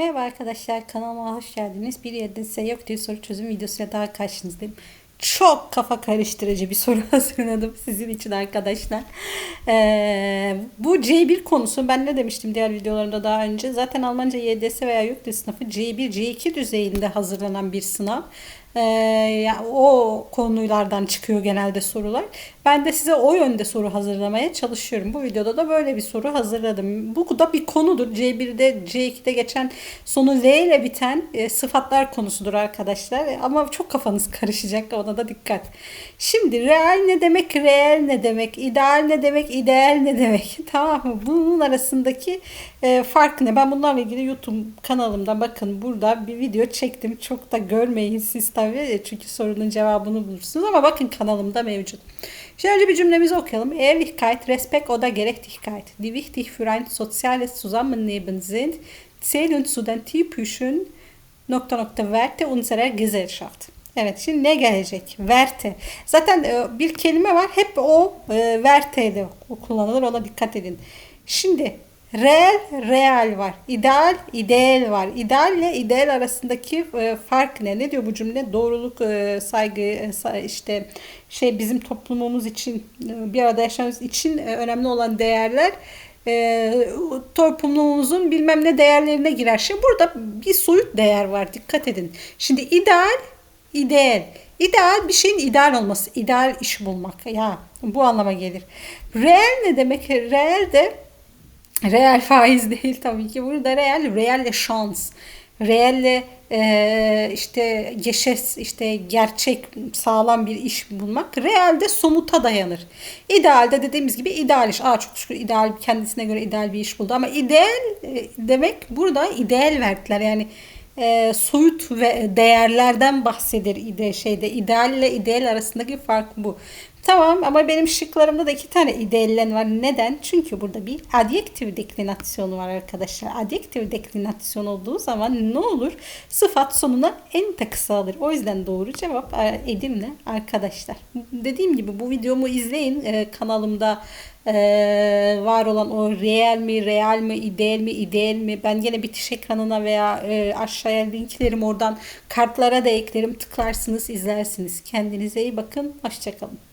Merhaba arkadaşlar kanalıma hoş geldiniz. Bir yerde size yok diye soru çözüm videosuyla daha karşınızdayım. Çok kafa karıştırıcı bir soru hazırladım sizin için arkadaşlar. Ee, bu C1 konusu ben ne demiştim diğer videolarımda daha önce. Zaten Almanca YDS veya YÖKDİ sınıfı C1, C2 düzeyinde hazırlanan bir sınav. Ee, ya o konulardan çıkıyor genelde sorular. Ben de size o yönde soru hazırlamaya çalışıyorum. Bu videoda da böyle bir soru hazırladım. Bu da bir konudur. C1'de, C2'de geçen sonu L ile biten e, sıfatlar konusudur arkadaşlar. Ama çok kafanız karışacak ona da dikkat. Şimdi real ne demek, reel ne demek, ideal ne demek, ideal ne demek? Tamam mı? Bunun arasındaki e, fark ne? Ben bunlarla ilgili YouTube kanalımda bakın burada bir video çektim. Çok da görmeyin siz tabii çünkü sorunun cevabını bulursunuz ama bakın kanalımda mevcut. Şimdi önce bir cümlemizi okuyalım. Ehrlichkeit, Respekt oder Gerechtigkeit, die wichtig für ein soziales Zusammenleben sind, zählen zu den typischen nokta nokta Werte unserer Gesellschaft. Evet şimdi ne gelecek? Werte. Zaten e, bir kelime var. Hep o e, Werte'de kullanılır. Ona dikkat edin. Şimdi Real, real var. İdeal, ideal var. İdeal ile ideal arasındaki e, fark ne? Ne diyor bu cümle? Doğruluk, e, saygı, e, işte şey bizim toplumumuz için bir arada yaşamamız için önemli olan değerler e, toplumumuzun bilmem ne değerlerine girer. Şimdi burada bir soyut değer var. Dikkat edin. Şimdi ideal, ideal. İdeal bir şeyin ideal olması. ideal iş bulmak. Ya bu anlama gelir. Real ne demek? Real de Reel faiz değil tabii ki. Burada reel, reelle şans. Reelle e, işte geçes, işte gerçek sağlam bir iş bulmak. Realde somuta dayanır. İdealde dediğimiz gibi ideal iş. Aa çok şükür ideal kendisine göre ideal bir iş buldu. Ama ideal e, demek burada ideal verdiler. Yani e, soyut ve değerlerden bahseder ide şeyde idealle ideal arasındaki fark bu. Tamam ama benim şıklarımda da iki tane ideallen var. Neden? Çünkü burada bir adjektif deklinasyonu var arkadaşlar. Adjektif deklinasyon olduğu zaman ne olur? Sıfat sonuna en takısı alır. O yüzden doğru cevap e, Edirne arkadaşlar. Dediğim gibi bu videomu izleyin. Ee, kanalımda e, var olan o real mi, real mi, ideal mi, ideal mi? Ben gene bitiş ekranına veya e, aşağıya linklerim oradan kartlara da eklerim. Tıklarsınız, izlersiniz. Kendinize iyi bakın. Hoşçakalın.